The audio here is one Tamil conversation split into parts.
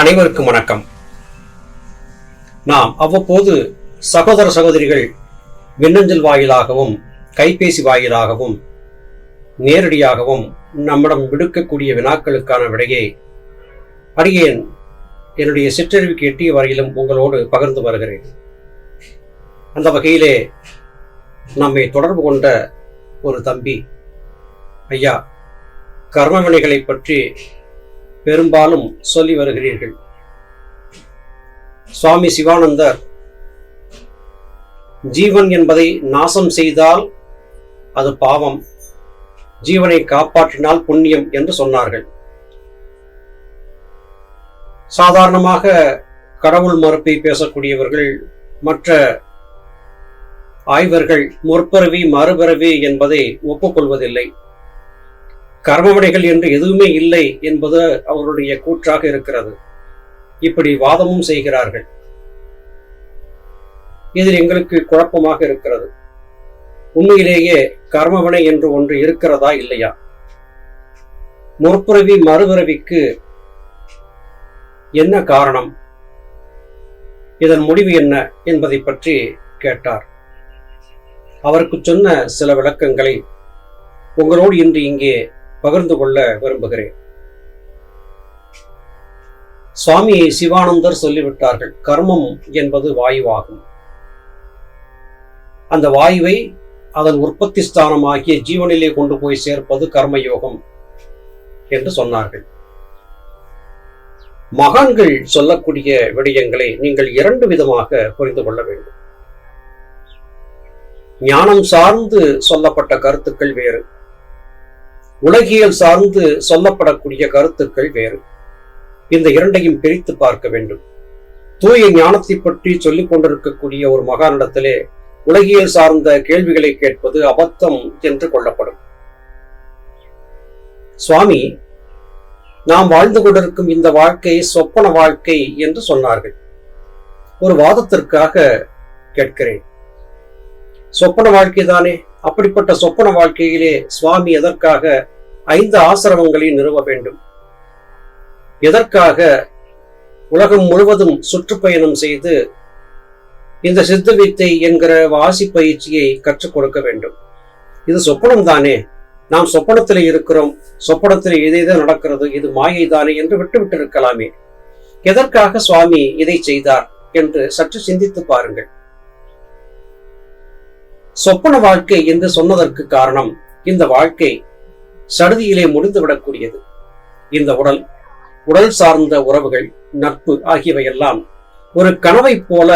அனைவருக்கும் வணக்கம். நாம் அவ்வப்போது சகோதர சகோதரிகள் மின்னஞ்சல் வாயிலாகவும் கைபேசி வாயிலாகவும் நேரடியாகவும் நம்மிடம் விடுக்கக்கூடிய வினாக்களுக்கான விடையை அடியேன் என்னுடைய சிற்றறிவுக்கு எட்டிய வரையிலும் உங்களோடு பகிர்ந்து வருகிறேன். அந்த வகையிலே நம்மை தொடர்பு கொண்ட ஒரு தம்பி ஐயா கர்மவினைகளை பற்றி பெரும்பாலும் சொல்லி வருகிறீர்கள். சுவாமி சிவானந்தர் ஜீவன் என்பதை நாசம் செய்தால் அது பாவம். ஜீவனை காப்பாற்றினால் புண்ணியம் என்று சொன்னார்கள். சாதாரணமாக கடவுள் மறுப்பை பேசக்கூடியவர்கள் மற்ற ஆய்வர்கள் முற்பிறவி மறுபிறவி என்பதை ஒப்புக்கொள்வதில்லை. கர்மவினைகள் என்று எதுவுமே இல்லை என்பது அவருடைய கூற்றாக இருக்கிறது. இப்படி வாதமும் செய்கிறார்கள். இதில் எங்களுக்கு குழப்பமாக இருக்கிறது. உண்மையிலேயே கர்மவினை என்று ஒன்று இருக்கிறதா இல்லையா? முற்பிறவி மறுபிறவிக்கு என்ன காரணம்? இதன் முடிவு என்ன என்பதை பற்றி கேட்டார். அவருக்கு சொன்ன சில விளக்கங்களை உங்களோடு இன்று இங்கே பகிர்ந்து கொள்ள விரும்புகிறேன். சுவாமி சிவானந்தர் சொல்லிவிட்டார்கள் கர்மம் என்பது வாயுவாகும். அந்த வாயுவை அதன் உற்பத்தி ஸ்தானமாகிய ஜீவனிலே கொண்டு போய் சேர்ப்பது கர்மயோகம் என்று சொன்னார்கள். மகான்கள் சொல்லக்கூடிய விடயங்களை நீங்கள் இரண்டு விதமாக புரிந்து கொள்ள வேண்டும். ஞானம் சார்ந்து சொல்லப்பட்ட கருத்துக்கள் வேறு. உலகியல் சார்ந்து சொல்லப்படக்கூடிய கருத்துக்கள் வேறு. இந்த இரண்டையும் பிரித்து பார்க்க வேண்டும். தூய ஞானத்தை பற்றி சொல்லிக் கொண்டிருக்கக்கூடிய ஒரு மகானிடத்திலே உலகியல் சார்ந்த கேள்விகளை கேட்பது அபத்தம் என்று கொள்ளப்படும். சுவாமி நாம் வாழ்ந்து கொண்டிருக்கும் இந்த வாழ்க்கை சொப்பன வாழ்க்கை என்று சொன்னார்கள். ஒரு வாதத்திற்காக கேட்கிறேன். சொப்பன வாழ்க்கை தானே? அப்படிப்பட்ட சொப்பன வாழ்க்கையிலே சுவாமி எதற்காக ஐந்து ஆசிரமங்களை நிறுவ வேண்டும்? எதற்காக உலகம் முழுவதும் சுற்றுப்பயணம் செய்து இந்த சித்த வித்தை என்கிற வாசி பயிற்சியை கற்றுக் கொடுக்க வேண்டும். இது சொப்பனம் தானே? நாம் சொப்பனத்தில் இருக்கிறோம். சொப்பனத்தில் எதேதோ நடக்கிறது. இது மாயை தானே என்று விட்டுவிட்டு இருக்கலாமே எதற்காக சுவாமி இதை செய்தார் என்று சற்று சிந்தித்து பாருங்கள். சொப்பன வாழ்க்கை என்று சொன்னதற்கு காரணம் இந்த வாழ்க்கை சடுதியிலே முடிந்துவிடக்கூடியது. இந்த உடல் உடல் சார்ந்த உறவுகள் நட்பு ஆகியவையெல்லாம் ஒரு கனவை போல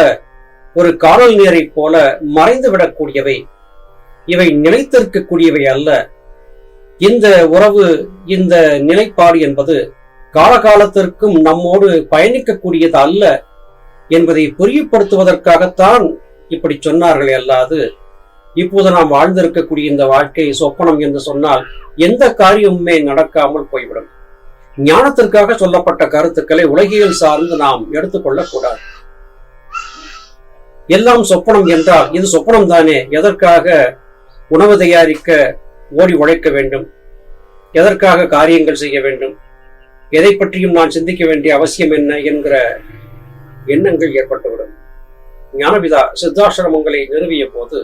ஒரு காணல் நீரை போல மறைந்து விடக்கூடியவை இவை நிலைத்திருக்கக்கூடியவை அல்ல. இந்த உறவு இந்த நிலைப்பாடு என்பது காலகாலத்திற்கும் நம்மோடு பயணிக்கக்கூடியது அல்ல என்பதை புரியப்படுத்துவதற்காகத்தான் இப்படி சொன்னார்களே அல்லாது இப்போது நாம் வாழ்ந்திருக்கக்கூடிய இந்த வாழ்க்கை சொப்பனம் என்று சொன்னால் எந்த காரியமுமே நடக்காமல் போய்விடும். ஞானத்திற்காக சொல்லப்பட்ட கருத்துக்களை உலகியல் சார்ந்து நாம் எடுத்துக்கொள்ளக்கூடாது எல்லாம் சொப்பனம் என்றால் இது சொப்பனம் தானே. எதற்காக உணவு தயாரிக்க ஓடி உழைக்க வேண்டும்? எதற்காக காரியங்கள் செய்ய வேண்டும்? எதை பற்றியும் நான் சிந்திக்க வேண்டிய அவசியம் என்ன என்கிற எண்ணங்கள் ஏற்பட்டுவிடும். ஞானபிதா சித்தாசிரமங்களை நிறுவிய போது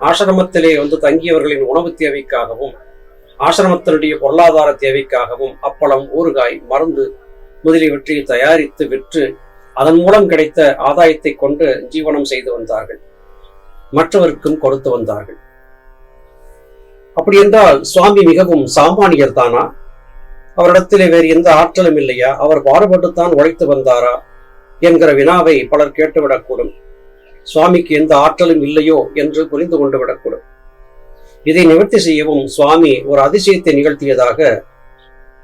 ஆசிரமத்திலே வந்து தங்கியவர்களின் உணவு தேவைக்காகவும் ஆசிரமத்தினுடைய பொருளாதார தேவைக்காகவும் அப்பளம் ஊறுகாய் மருந்து முதலியவற்றை தயாரித்து விற்று அதன் மூலம் கிடைத்த ஆதாயத்தை கொண்டு ஜீவனம் செய்து வந்தார்கள். மற்றவருக்கும் கொடுத்து வந்தார்கள். அப்படி என்றால் சுவாமி மிகவும் சாமானியர் தானா அவரிடத்திலே வேறு எந்த ஆற்றலும் இல்லையா? அவர் பாடுபட்டுத்தான் உழைத்து வந்தாரா? என்கிற வினாவை பலர் கேட்டுவிடக்கூடும். சுவாமிக்கு எந்த ஆற்றலும் இல்லையோ என்று புரிந்து கொண்டு விடக்கூடும். இதை நிவர்த்தி செய்யவும் சுவாமி ஒரு அதிசயத்தை நிகழ்த்தியதாக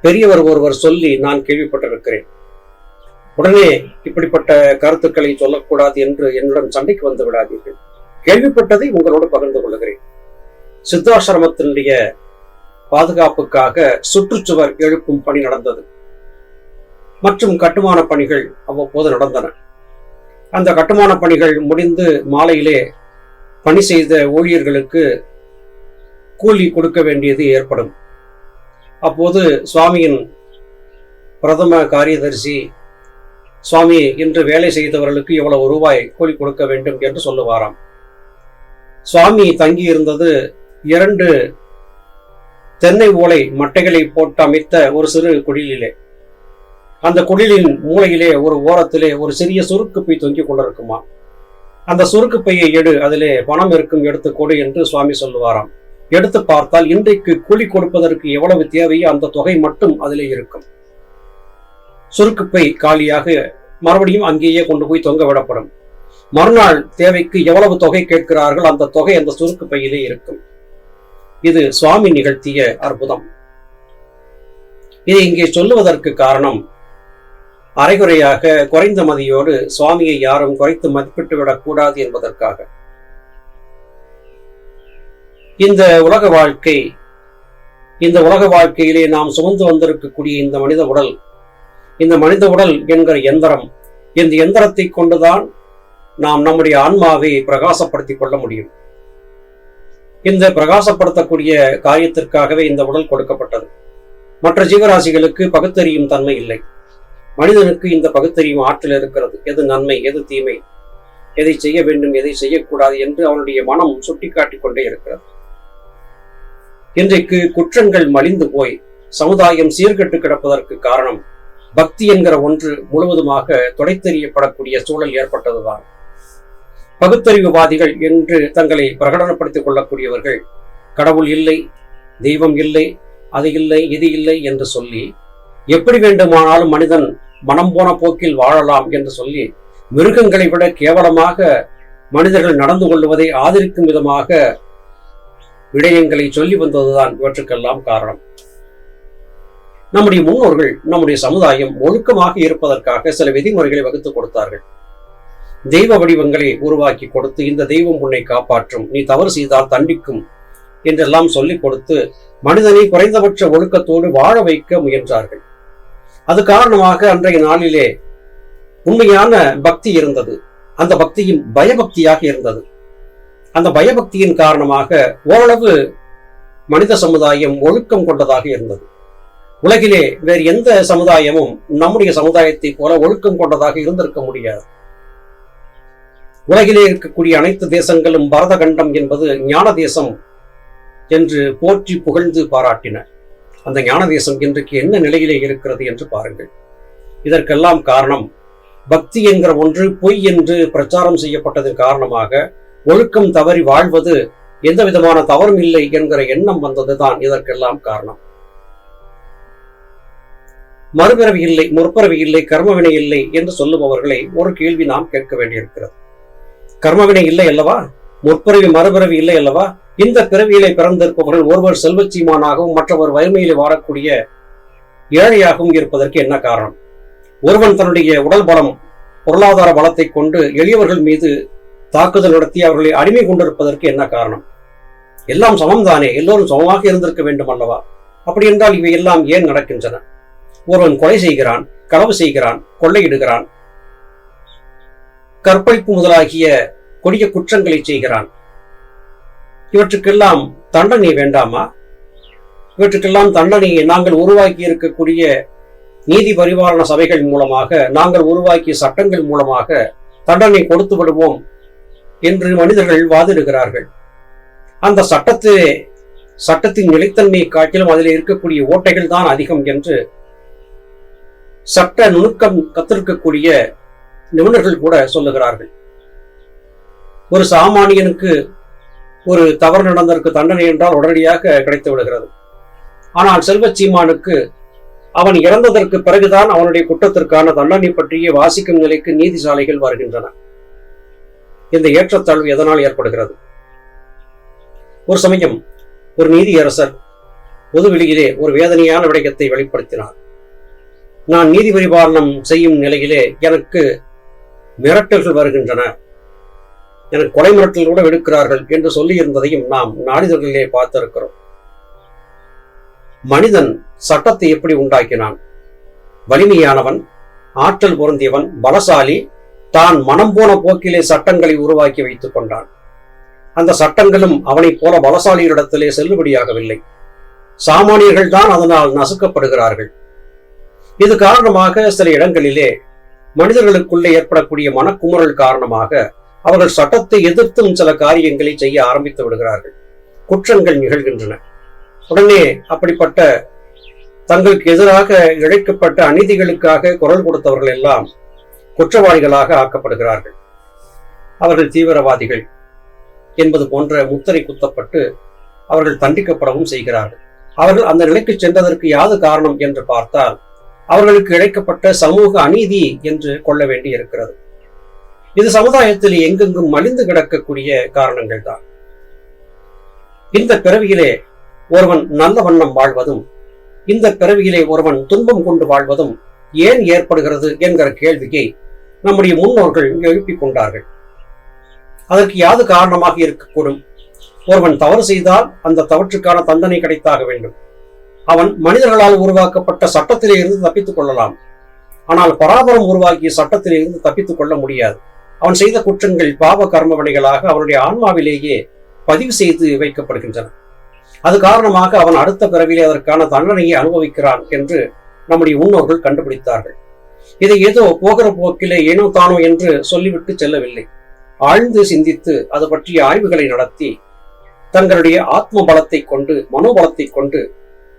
பெரியவர் ஒருவர் சொல்லி நான் கேள்விப்பட்டிருக்கிறேன். உடனே இப்படிப்பட்ட கருத்துக்களை சொல்லக்கூடாது என்று என்னுடன் சண்டைக்கு வந்து விடாதீர்கள். கேள்விப்பட்டதை உங்களோடு பகிர்ந்து கொள்கிறேன். சித்தாசிரமத்தினுடைய பாதுகாப்புக்காக சுற்றுச்சுவர் எழுப்பும் பணி நடந்தது. மற்றும் கட்டுமான பணிகள் அவ்வப்போது நடந்தன. அந்த கட்டுமான பணிகள் முடிந்து மாலையிலே பணி செய்த ஊழியர்களுக்கு கூலி கொடுக்க வேண்டியது ஏற்படும். அப்போது சுவாமியின் பிரதம காரியதர்சி சுவாமி இன்று வேலை செய்தவர்களுக்கு இவ்வளவு ரூபாய் கூலி கொடுக்க வேண்டும் என்று சொல்லுவாராம். சுவாமி தங்கி இருந்தது இரண்டு தென்னை ஓலை மட்டைகளை போட்டு அமைத்த ஒரு சிறு குடிலிலே. அந்த குடிலின் மூலையிலே ஒரு ஓரத்திலே ஒரு சிறிய சுருக்கு பை தொங்கிக் கொண்டிருக்குமா? அந்த சுருக்கு பையை எடு அதிலே பணம் இருக்கும் எடுத்து கொடு என்று சுவாமி சொல்லுவாராம். எடுத்து பார்த்தால் இன்றைக்கு கூலி கொடுப்பதற்கு எவ்வளவு தேவையோ அந்த தொகை மட்டும் அதிலே இருக்கும். சுருக்குப்பை காலியாக மறுபடியும் அங்கேயே கொண்டு போய் தொங்க விடப்படும். மறுநாள் தேவைக்கு எவ்வளவு தொகை கேட்கிறார்கள் அந்த தொகை அந்த சுருக்கு பையிலே இருக்கும். இது சுவாமி நிகழ்த்திய அற்புதம். இதை இங்கே சொல்லுவதற்கு காரணம் அரைகுறையாக குறைந்த மதியோடு சுவாமியை யாரும் குறைத்து மதிப்பிட்டு விடக்கூடாது என்பதற்காக. இந்த உலக வாழ்க்கை இந்த உலக வாழ்க்கையிலே நாம் சுமந்து வந்திருக்கக்கூடிய இந்த மனித உடல் இந்த மனித உடல் என்கிற எந்திரம் இந்த எந்திரத்தை கொண்டுதான் நாம் நம்முடைய ஆன்மாவை பிரகாசப்படுத்திக் கொள்ள முடியும். இந்த பிரகாசப்படுத்தக்கூடிய காரியத்திற்காகவே இந்த உடல் கொடுக்கப்பட்டது. மற்ற ஜீவராசிகளுக்கு பகுத்தறியும் தன்மை இல்லை. மனிதனுக்கு இந்த பகுத்தறிவு ஆற்றல் இருக்கிறது. எது நன்மை எது தீமை? எதை செய்ய வேண்டும் எதை செய்யக்கூடாது என்று அவனுடைய மனம் சுட்டிக்காட்டிக் கொண்டே இருக்கிறது. இன்றைக்கு குற்றங்கள் மலிந்து போய் சமுதாயம் சீர்கெட்டு கிடப்பதற்கு காரணம் பக்தி என்கிற ஒன்று முழுவதுமாக தொடைத்தெறியப்படக்கூடிய சூழல் ஏற்பட்டதுதான். பகுத்தறிவுவாதிகள் என்று தங்களை பிரகடனப்படுத்திக் கொள்ளக்கூடியவர்கள் கடவுள் இல்லை தெய்வம் இல்லை அது இல்லை இது இல்லை என்று சொல்லி எப்படி வேண்டுமானாலும் மனிதன் மனம் போன போக்கில் வாழலாம் என்று சொல்லி மிருகங்களை விட கேவலமாக மனிதர்கள் நடந்து கொள்வதை ஆதரிக்கும் விதமாக விடயங்களை சொல்லி வந்ததுதான் இவற்றுக்கெல்லாம் காரணம். நம்முடைய முன்னோர்கள் நம்முடைய சமுதாயம் ஒழுக்கமாக இருப்பதற்காக சில விதிமுறைகளை வகுத்து கொடுத்தார்கள். தெய்வ வடிவங்களை உருவாக்கி கொடுத்து இந்த தெய்வம் உன்னை காப்பாற்றும் நீ தவறு செய்தால் தண்டிக்கும் என்றெல்லாம் சொல்லிக் கொடுத்து மனிதனை குறைந்தபட்ச ஒழுக்கத்தோடு வாழ வைக்க முயன்றார்கள். அது காரணமாக அன்றைய நாளிலே உண்மையான பக்தி இருந்தது. அந்த பக்தியும் பயபக்தியாக இருந்தது. அந்த பயபக்தியின் காரணமாக ஓரளவு மனித சமுதாயம் ஒழுக்கம் கொண்டதாக இருந்தது. உலகிலே வேறு எந்த சமுதாயமும் நம்முடைய சமுதாயத்தை போல ஒழுக்கம் கொண்டதாக இருந்திருக்க முடியாது. உலகிலே இருக்கக்கூடிய அனைத்து தேசங்களும் பரத கண்டம் என்பது ஞான தேசம் என்று போற்றி புகழ்ந்து பாராட்டின. அந்த ஞான தேசம் இன்றைக்கு என்ன நிலையிலே இருக்கிறது என்று பாருங்கள். இதற்கெல்லாம் காரணம் பக்தி என்கிற ஒன்று பொய் என்று பிரச்சாரம் செய்யப்பட்டதன் காரணமாக ஒழுக்கம் தவறி வாழ்வது எந்த விதமான தவறும் இல்லை என்கிற எண்ணம் வந்ததுதான் இதற்கெல்லாம் காரணம். மறுபிறவி இல்லை முற்பிறவி இல்லை கர்மவினை இல்லை என்று சொல்லுபவர்களை ஒரு கேள்வி நாம் கேட்க வேண்டியிருக்கிறது. கர்மவினை இல்லை அல்லவா? முற்பிறவி மறுபிறவி இல்லை அல்லவா? இந்த பிறவியிலே பிறந்திருப்பவர்கள் ஒருவர் செல்வச்சீமானாகவும் மற்றவர் வறுமையிலே வாழக்கூடிய ஏழையாகவும் இருப்பதற்கு என்ன காரணம்? ஒருவன் தன்னுடைய உடல் பலம் பொருளாதார பலத்தை கொண்டு எளியவர்கள் மீது தாக்குதல் நடத்தி அவர்களை அடிமை கொண்டிருப்பதற்கு என்ன காரணம்? எல்லாம் சமம்தானே எல்லோரும் சமமாக இருந்திருக்க வேண்டும் அல்லவா? அப்படி என்றால் இவை எல்லாம் ஏன் நடக்கின்றன? ஒருவன் கொலை செய்கிறான் களவு செய்கிறான் கொள்ளையிடுகிறான் கற்பழிப்பு முதலாகிய கொடிய குற்றங்களை செய்கிறான். இவற்றுக்கெல்லாம் தண்டனை வேண்டாமா? இவற்றுக்கெல்லாம் தண்டனையை நாங்கள் உருவாக்கி இருக்கக்கூடிய நீதி பரிபாலன சபைகள் மூலமாக நாங்கள் உருவாக்கிய சட்டங்கள் மூலமாக தண்டனை கொடுத்து விடுவோம் என்று மனிதர்கள் வாதிடுகிறார்கள். அந்த சட்டத்திலே சட்டத்தின் நிலைத்தன்மையை காட்டிலும் அதில் இருக்கக்கூடிய ஓட்டைகள் தான் அதிகம் என்று சட்ட நுணுக்கம் கத்திருக்கக்கூடிய நிபுணர்கள் கூட சொல்லுகிறார்கள். ஒரு சாமானியனுக்கு ஒரு தவறு நடந்ததற்கு தண்டனை என்றால் உடனடியாக கிடைத்து விடுகிறது. ஆனால் செல்வ சீமானுக்கு அவன் இறந்ததற்கு பிறகுதான் அவனுடைய குற்றத்திற்கான தண்டனை பற்றிய வாசிக்கும் நிலைக்கு நீதிசாலைகள் வருகின்றன. இந்த ஏற்றத்தாழ்வு எதனால் ஏற்படுகிறது? ஒரு சமயம் ஒரு நீதியரசர் பொதுவெளியிலே ஒரு வேதனையான விடயத்தை வெளிப்படுத்தினார். நான் நீதி பரிபாலனம் செய்யும் நிலையிலே எனக்கு மிரட்டல்கள் வருகின்றன. எனக்கு கொலை மிரட்டல் கூட விடுக்கிறார்கள் என்று சொல்லி இருந்ததையும் நாம் நாளிதழ்களிலே பார்த்திருக்கிறோம். மனிதன் சட்டத்தை எப்படி உண்டாக்கினான்? வலிமையானவன் ஆற்றல் பொருந்தியவன் பலசாலி தான் மனம் போன போக்கிலே சட்டங்களை உருவாக்கி வைத்துக் கொண்டான். அந்த சட்டங்களும் அவனைப் போல பலசாலியரிடத்திலே செல்லுபடியாகவில்லை. சாமானியர்கள் தான் அதனால் நசுக்கப்படுகிறார்கள். இது காரணமாக சில இடங்களிலே மனிதர்களுக்குள்ளே ஏற்படக்கூடிய மனக்குமுறல் காரணமாக அவர்கள் சட்டத்தை எதிர்த்தும் சில காரியங்களை செய்ய ஆரம்பித்து விடுகிறார்கள். குற்றங்கள் நிகழ்கின்றன. உடனே அப்படிப்பட்ட தங்களுக்கு எதிராக இழைக்கப்பட்ட அநீதிகளுக்காக குரல் கொடுத்தவர்கள் எல்லாம் குற்றவாளிகளாக ஆக்கப்படுகிறார்கள். அவர்கள் தீவிரவாதிகள் என்பது போன்ற முத்திரை குத்தப்பட்டு அவர்கள் தண்டிக்கப்படவும் செய்கிறார்கள். அவர்கள் அந்த நிலைக்கு சென்றதற்கு யாது காரணம் என்று பார்த்தால் அவர்களுக்கு இழைக்கப்பட்ட சமூக அநீதி என்று கொள்ள வேண்டி இருக்கிறது இது சமுதாயத்தில் எங்கெங்கும் மலிந்து கிடக்கக்கூடிய காரணங்கள் தான். இந்த பிறவியிலே ஒருவன் நல்ல வண்ணம் வாழ்வதும் இந்த பிறவியிலே ஒருவன் துன்பம் கொண்டு வாழ்வதும் ஏன் ஏற்படுகிறது என்கிற கேள்வியை நம்முடைய முன்னோர்கள் எழுப்பிக் கொண்டார்கள். அதற்கு யாது காரணமாக இருக்கக்கூடும்? ஒருவன் தவறு செய்தால் அந்த தவற்றுக்கான தண்டனை கிடைத்தாக வேண்டும். அவன் மனிதர்களால் உருவாக்கப்பட்ட சட்டத்திலே இருந்து தப்பித்துக் கொள்ளலாம். ஆனால் பராபரம் உருவாக்கிய சட்டத்திலே இருந்து தப்பித்துக் கொள்ள முடியாது. அவன் செய்த குற்றங்கள் பாவ கர்ம அவனுடைய ஆன்மாவிலேயே பதிவு செய்து வைக்கப்படுகின்றன. அது காரணமாக அவன் அடுத்த பிறவிலே அதற்கான தண்டனையை அனுபவிக்கிறான் என்று நம்முடைய முன்னோர்கள் கண்டுபிடித்தார்கள். இதை ஏதோ போகிற போக்கிலே ஏனோ தானோ என்று சொல்லிவிட்டு செல்லவில்லை. ஆழ்ந்து சிந்தித்து அது பற்றிய ஆய்வுகளை நடத்தி தங்களுடைய ஆத்ம பலத்தை கொண்டு மனோபலத்தை கொண்டு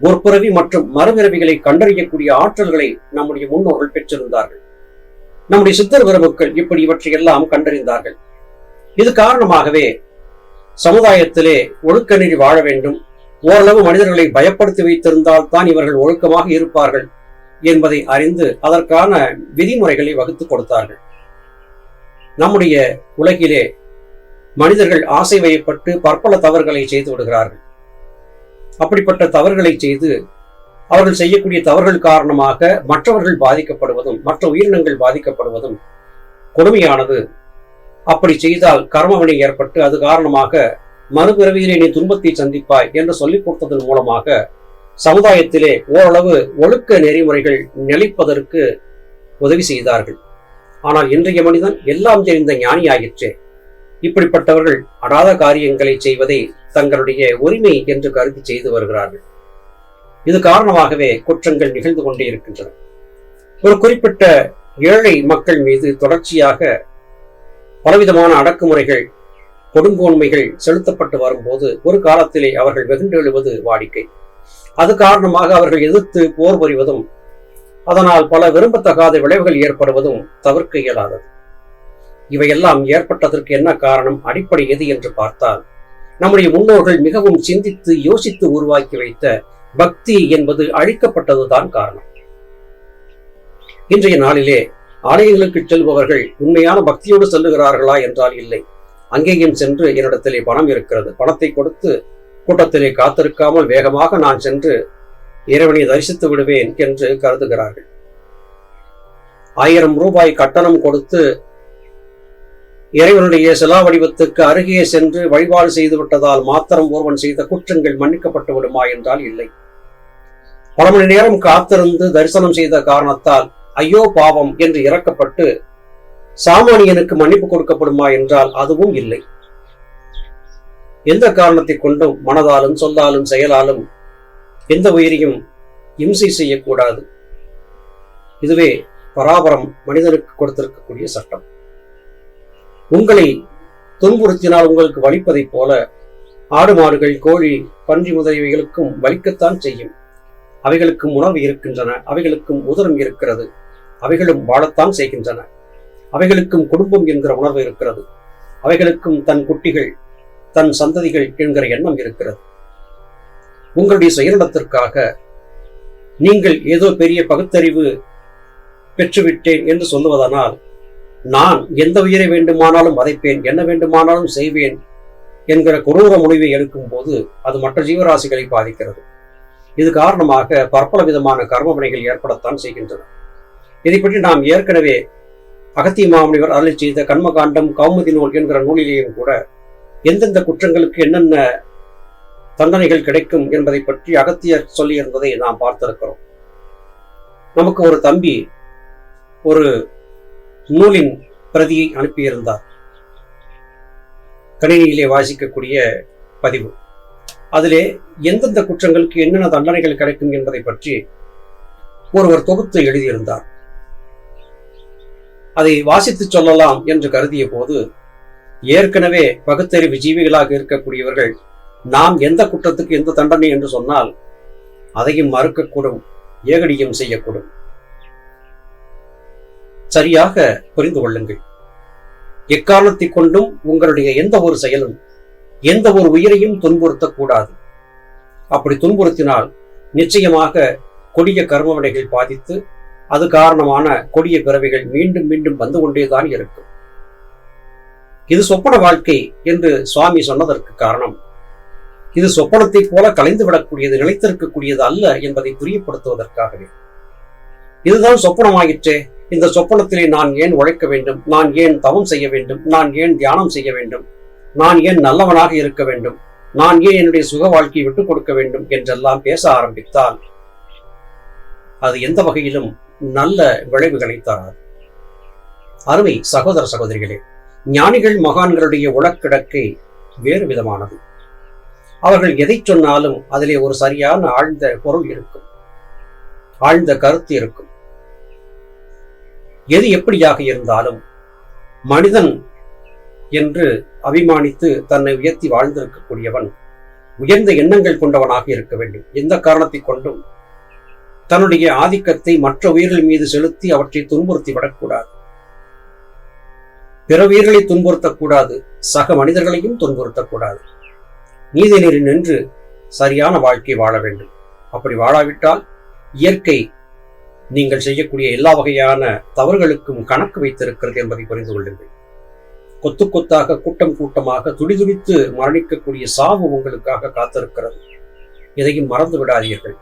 முற்பிறவி மற்றும் மறுபிறவிகளை கண்டறியக்கூடிய ஆற்றல்களை நம்முடைய முன்னோர்கள் பெற்றிருந்தார்கள். நம்முடைய சித்தர் பிரபுக்கள் இப்படி இவற்றையெல்லாம் கண்டறிந்தார்கள். இது காரணமாகவே சமுதாயத்திலே ஒழுக்க நெறி வாழ வேண்டும். ஓரளவு மனிதர்களை பயப்படுத்தி வைத்திருந்தால் தான் இவர்கள் ஒழுக்கமாக இருப்பார்கள் என்பதை அறிந்து அதற்கான விதிமுறைகளை வகுத்து கொடுத்தார்கள். நம்முடைய உலகிலே மனிதர்கள் ஆசை வயப்பட்டு பற்பல தவறுகளை செய்து விடுகிறார்கள். அப்படிப்பட்ட தவறுகளை செய்து அவர்கள் செய்யக்கூடிய தவறுகள் காரணமாக மற்றவர்கள் பாதிக்கப்படுவதும் மற்ற உயிரினங்கள் பாதிக்கப்படுவதும் கொடுமையானது. அப்படி செய்தால் கர்மவினை ஏற்பட்டு அது காரணமாக மறுபிறவியிலே நீ துன்பத்தை சந்திப்பாய் என்று சொல்லிக் கொடுத்ததன் மூலமாக சமுதாயத்திலே ஓரளவு ஒழுக்க நெறிமுறைகள் நிலைப்பதற்கு உதவி செய்தார்கள். ஆனால் இன்றைய மனிதன் எல்லாம் தெரிந்த ஞானியாயிற்றே. இப்படிப்பட்டவர்கள் அடாத காரியங்களை செய்வதை தங்களுடைய உரிமை என்று கருதி செய்து வருகிறார்கள். இது காரணமாகவே குற்றங்கள் நிகழ்ந்து கொண்டே இருக்கின்றன. ஒரு குறிப்பிட்ட ஏழை மக்கள் மீது தொடர்ச்சியாக பலவிதமான அடக்குமுறைகள் கொடுங்கோன்மைகள் செலுத்தப்பட்டு வரும்போது ஒரு காலத்திலே அவர்கள் வெகுண்டெழுவது வாடிக்கை. அது காரணமாக அவர்கள் எதிர்த்து போர் புரிவதும் அதனால் பல விரும்பத்தகாத விளைவுகள் ஏற்படுவதும் தவிர்க்க இயலாதது. இவையெல்லாம் ஏற்பட்டதற்கு என்ன காரணம் அடிப்படை எது என்று பார்த்தால் நம்முடைய முன்னோர்கள் மிகவும் சிந்தித்து யோசித்து உருவாக்கி வைத்த பக்தி என்பது அழிக்கப்பட்டதுதான் காரணம். இன்றைய நாளிலே ஆலயங்களுக்கு செல்பவர்கள் உண்மையான பக்தியோடு செல்லுகிறார்களா என்றால் இல்லை. அங்கேயும் சென்று என்னிடத்திலே பணம் இருக்கிறது. பணத்தை கொடுத்து கூட்டத்திலே காத்திருக்காமல் வேகமாக நான் சென்று இறைவனை தரிசித்து விடுவேன் என்று கருதுகிறார்கள். ஆயிரம் ரூபாய் கட்டணம் கொடுத்து இறைவனுடைய சிலா வடிவத்துக்கு அருகே சென்று வழிபாடு செய்து விட்டதால் மாத்திரம் ஒருவன் செய்த குற்றங்கள் மன்னிக்கப்பட்டு விடுமா என்றால் இல்லை. பல மணி நேரம் காத்திருந்து தரிசனம் செய்த காரணத்தால் ஐயோ பாவம் என்று இறக்கப்பட்டு சாமானியனுக்கு மன்னிப்பு கொடுக்கப்படுமா என்றால் அதுவும் இல்லை. எந்த காரணத்தை கொண்டும் மனதாலும் சொல்லாலும் செயலாலும் எந்த உயிரையும் இம்சை செய்யக்கூடாது. இதுவே பராபரம் மனிதனுக்கு கொடுத்திருக்கக்கூடிய சட்டம். உங்களை துன்புறுத்தினால் உங்களுக்கு வலிப்பதைப் போல ஆடு மாடுகள் கோழி பன்றி முதலியவைகளுக்கும் வலிக்கத்தான் செய்யும். அவைகளுக்கும் உணவு இருக்கின்றன அவைகளுக்கும் உதரம் இருக்கிறது. அவைகளும் வாழத்தான் செய்கின்றன. அவைகளுக்கும் குடும்பம் என்கிற உணர்வு இருக்கிறது. அவைகளுக்கும் தன் குட்டிகள் தன் சந்ததிகள் என்கிற எண்ணம் இருக்கிறது. உங்களுடைய செயலத்திற்காக நீங்கள் ஏதோ பெரிய பகுத்தறிவு பெற்றுவிட்டேன் என்று சொல்லுவதனால் நான் எந்த உயிரை வேண்டுமானாலும் வதைப்பேன் என்ன வேண்டுமானாலும் செய்வேன் என்கிற கொடூர முடிவை எடுக்கும் போது அது மற்ற ஜீவராசிகளை பாதிக்கிறது. இது காரணமாக பற்பல விதமான கர்மமனைகள் ஏற்படத்தான் செய்கின்றன. இதை பற்றி நாம் ஏற்கனவே அகத்திய மாமுனிவர் அருளை செய்த கண்மகாண்டம் கௌமுதி நூல் என்கிற நூலிலேயும் கூட எந்தெந்த குற்றங்களுக்கு என்னென்ன தண்டனைகள் கிடைக்கும் என்பதை பற்றி அகத்தியர் சொல்லியிருந்ததை நாம் பார்த்திருக்கிறோம். நமக்கு ஒரு தம்பி ஒரு நூலின் பிரதியை அனுப்பியிருந்தார். கணினியிலே வாசிக்கக்கூடிய பதிவு. அதிலே எந்தெந்த குற்றங்களுக்கு என்னென்ன தண்டனைகள் கிடைக்கும் என்பதை பற்றி ஒருவர் தொகுத்து எழுதியிருந்தார். அதை வாசித்து சொல்லலாம் என்று கருதிய போது ஏற்கனவே பகுத்தறிவு ஜீவிகளாக இருக்கக்கூடியவர்கள் நாம் எந்த குற்றத்துக்கு எந்த தண்டனை என்று சொன்னால் அதையும் மறுக்கக்கூடும் ஏகடியும் செய்யக்கூடும். சரியாக புரிந்து கொள்ளுங்கள். எக்காரணத்தை கொண்டும் உங்களுடைய எந்த ஒரு செயலும் எந்த ஒரு உயிரையும் துன்புறுத்தக்கூடாது. அப்படி துன்புறுத்தினால் நிச்சயமாக கொடிய கர்மவினைகள் பாதித்து அது காரணமான கொடிய பிறவிகள் மீண்டும் மீண்டும் வந்து கொண்டேதான் இருக்கும். இது சொப்பன வாழ்க்கை என்று சுவாமி சொன்னதற்கு காரணம். இது சொப்பனத்தைப் போல கலைந்து விடக்கூடியது நிலைத்திருக்கக்கூடியது அல்ல என்பதை புரியப்படுத்துவதற்காகவே இதுதான் சொப்பனமாயிற்றே. இந்த சொப்பனத்திலே நான் ஏன் உழைக்க வேண்டும்? நான் ஏன் தவம் செய்ய வேண்டும்? நான் ஏன் தியானம் செய்ய வேண்டும்? நான் ஏன் நல்லவனாக இருக்க வேண்டும்? நான் ஏன் என்னுடைய சுக வாழ்க்கையை விட்டுக் கொடுக்க வேண்டும்? என்றெல்லாம் பேச ஆரம்பித்தால் அது எந்த வகையிலும் நல்ல விளைவுகளை தராது. அருமை சகோதர சகோதரிகளே ஞானிகள் மகான்களுடைய உளக்கிடக்கை வேறு விதமானது. அவர்கள் எதை சொன்னாலும் அதிலே ஒரு சரியான ஆழ்ந்த பொருள் இருக்கும். ஆழ்ந்த கருத்து இருக்கும். எது எப்படியாக இருந்தாலும் மனிதன் என்று அபிமானித்து தன்னை உயர்த்தி வாழ்ந்திருக்கக்கூடியவன் உயர்ந்த எண்ணங்கள் கொண்டவனாக இருக்க வேண்டும். எந்த காரணத்தை கொண்டும் தன்னுடைய ஆதிக்கத்தை மற்ற உயிர்கள் மீது செலுத்தி அவற்றை துன்புறுத்தி விடக்கூடாது பிற உயிர்களை துன்புறுத்தக்கூடாது. சக மனிதர்களையும் துன்புறுத்தக்கூடாது. நீதி நெறி நின்று சரியான வாழ்க்கை வாழ வேண்டும். அப்படி வாழாவிட்டால் இயற்கை நீங்கள் செய்யக்கூடிய எல்லா வகையான தவறுகளுக்கும் கணக்கு வைத்திருக்கிறது என்பதை புரிந்து கொள்ளுங்கள். கொத்து கொத்தாக கூட்டம் கூட்டமாக துடிதுடித்து மரணிக்கக்கூடிய சாவு உங்களுக்காக காத்திருக்கிறது. இதையும் மறந்து விடாதீர்கள்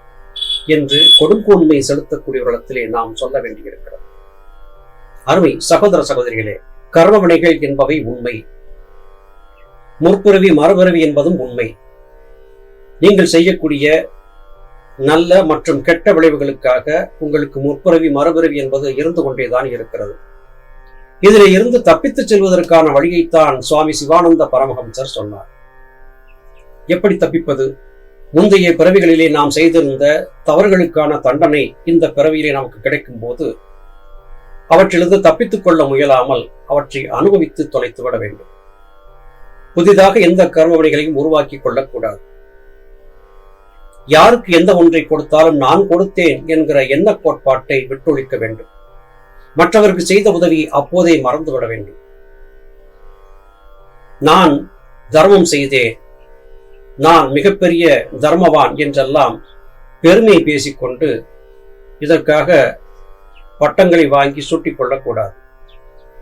என்று கொடுங்கோன்மை செலுத்தக்கூடியவர்களிடத்திலே நாம் சொல்ல வேண்டியிருக்கிறது. அருமை சகோதர சகோதரிகளே கர்மவினைகள் என்பவை உண்மை. முற்பிறவி மறுபிறவி என்பதும் உண்மை. நீங்கள் செய்யக்கூடிய நல்ல மற்றும் கெட்ட விளைவுகளுக்காக உங்களுக்கு முற்பிறவி மறுபிறவி என்பது இருந்து கொண்டேதான் இருக்கிறது. இதில் இருந்து தப்பித்துச் செல்வதற்கான வழியைத்தான் சுவாமி சிவானந்த பரமஹம்சர் சொன்னார். எப்படி தப்பிப்பது? முந்தைய பிறவிகளிலே நாம் செய்திருந்த தவறுகளுக்கான தண்டனை இந்த பிறவியிலே நமக்கு கிடைக்கும் போது அவற்றிலிருந்து தப்பித்துக் கொள்ள முயலாமல் அவற்றை அனுபவித்து தொலைத்து விட வேண்டும். புதிதாக எந்த கர்மவினைகளையும் உருவாக்கி கொள்ளக்கூடாது. யாருக்கு எந்த ஒன்றை கொடுத்தாலும் நான் கொடுத்தேன் என்கிற எண்ண கோட்பாட்டை விட்டொழிக்க வேண்டும். மற்றவருக்கு செய்த உதவி அப்போதே மறந்துவிட வேண்டும். நான் தர்மம் செய்தேன் நான் மிகப்பெரிய தர்மவான் என்றெல்லாம் பெருமை பேசிக்கொண்டு இதற்காக பட்டங்களை வாங்கி சூட்டிக் கொள்ளக்கூடாது.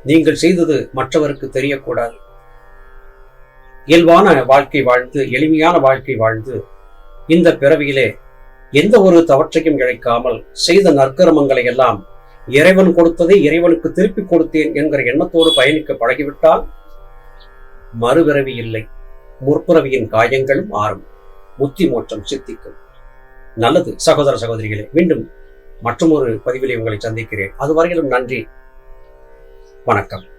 நீங்கள் செய்தது மற்றவருக்கு தெரியக்கூடாது. இயல்பான வாழ்க்கை வாழ்ந்து எளிமையான வாழ்க்கை வாழ்ந்து இந்த பிறவியிலே எந்த ஒரு தவற்றையும் இழைக்காமல் செய்த நற்கர்மங்களை எல்லாம் இறைவன் கொடுத்ததை இறைவனுக்கு திருப்பி கொடுத்தேன் என்கிற எண்ணத்தோடு பயணிக்க பழகிவிட்டால் மறுபிறவி இல்லை. முற்பிறவியின் காயங்களும் ஆறும். முத்தி மோட்சம் சித்திக்கும். நல்லது சகோதர சகோதரிகளே மீண்டும் மற்றொரு பதிவிலே உங்களை சந்திக்கிறேன். அதுவரையிலும் நன்றி. வணக்கம்.